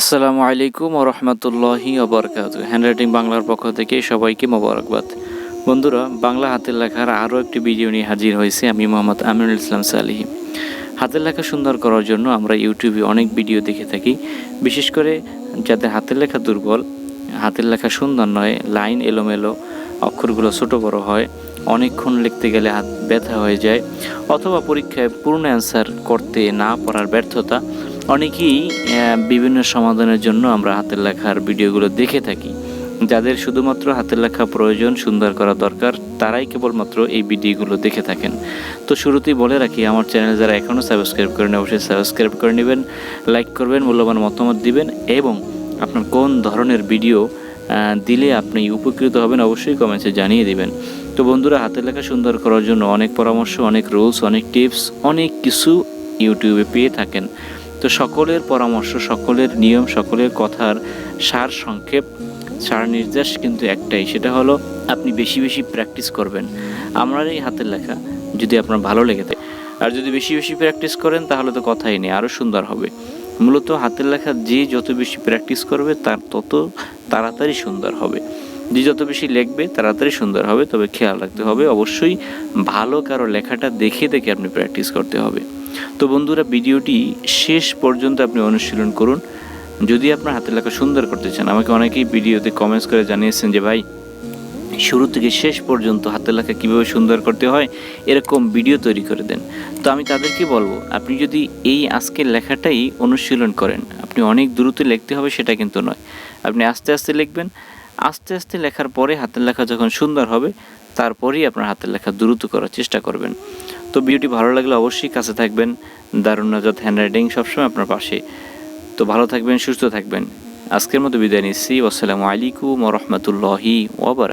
আসসালামু আলাইকুম রহমতুল্লাহি অবরকাত হ্যান্ডরাইটিং বাংলার পক্ষ থেকে সবাইকে মোবারকবাদ। বন্ধুরা, বাংলা হাতের লেখার আরও একটি ভিডিও নিয়ে হাজির হয়েছে আমি মোহাম্মদ আমিনুল ইসলাম সালিহি। হাতের লেখা সুন্দর করার জন্য আমরা ইউটিউবে অনেক ভিডিও দেখে থাকি। বিশেষ করে যাদের হাতের লেখা দুর্বল, হাতের লেখা সুন্দর নয়, লাইন এলোমেলো, অক্ষরগুলো ছোট বড় হয়, অনেকক্ষণ লিখতে গেলে হাত ব্যথা হয়ে যায়, অথবা পরীক্ষায় পূর্ণ অ্যান্সার করতে না পারার ব্যর্থতা অনেকেই বিভিন্ন সমাধানের জন্য আমরা হাতের লেখার ভিডিওগুলো দেখে থাকি। যাদের শুধুমাত্র হাতের লেখা প্রয়োজন, সুন্দর করা দরকার, তারাই কেবলমাত্র এই ভিডিওগুলো দেখে থাকেন। তো শুরুতেই বলে রাখি, আমার চ্যানেল যারা এখনও সাবস্ক্রাইব করেন অবশ্যই সাবস্ক্রাইব করে নেবেন, লাইক করবেন, মূল্যবান মতামত দিবেন এবং আপনার কোন ধরনের ভিডিও দিলে আপনি উপকৃত হবেন অবশ্যই কমেন্টসে জানিয়ে দিবেন। তো বন্ধুরা, হাতের লেখা সুন্দর করার জন্য অনেক পরামর্শ, অনেক রুলস, অনেক টিপস, অনেক কিছু ইউটিউবে পেয়ে থাকেন। তো সকলের পরামর্শ, সকলের নিয়ম, সকলের কথার সার সংক্ষেপ, সার নির্দেশ কিন্তু একটাই, সেটা হলো আপনি বেশি বেশি প্র্যাকটিস করবেন। আমার এই হাতের লেখা, যদি আপনার ভালো লেগে থাকে। আর যদি বেশি বেশি প্র্যাকটিস করেন, তাহলে তো কথাই নেই আরও সুন্দর হবে। মূলত হাতের লেখা যে যত বেশি প্র্যাকটিস করবে, তার তত তাড়াতাড়ি সুন্দর হবে। যে যত বেশি লিখবে, তাড়াতাড়ি সুন্দর হবে, তবে খেয়াল রাখতে হবে, অবশ্যই ভালো কারও লেখাটা দেখে দেখে আপনি প্র্যাকটিস করতে হবে। তো বন্ধুরা, ভিডিওটি শেষ পর্যন্ত আপনি অনুশীলন করুন। যদি আপনার হাতের লেখা সুন্দর করতে চান, আমাকে অনেকেই ভিডিওতে কমেন্টস করে জানিয়েছেন যে, ভাই, শুরু থেকে শেষ পর্যন্ত হাতের লেখা কীভাবে সুন্দর করতে হয়? এরকম ভিডিও তৈরি করে দেন। তো আমি তাদেরকে বলব, আপনি যদি এই আজকের লেখাটাই অনুশীলন করেন, আপনি অনেক দ্রুত লিখতে হবে সেটা কিন্তু নয়। আপনি আস্তে আস্তে লিখবেন, আস্তে আস্তে লেখার পরে হাতের লেখা যখন সুন্দর হবে, তারপরেই আপনার হাতের লেখা দ্রুত করার চেষ্টা করবেন। তো ভিডিওটি ভালো লাগলে অবশ্যই কাছে থাকবেন। দারুণ নাজাত হ্যান্ডরাইটিং সবসময় আপনার পাশে। তো ভালো থাকবেন, সুস্থ থাকবেন। আজকের মতো বিদায় নিচ্ছি। আসসালামু আলাইকুম রহমতুল্লাহি ওবর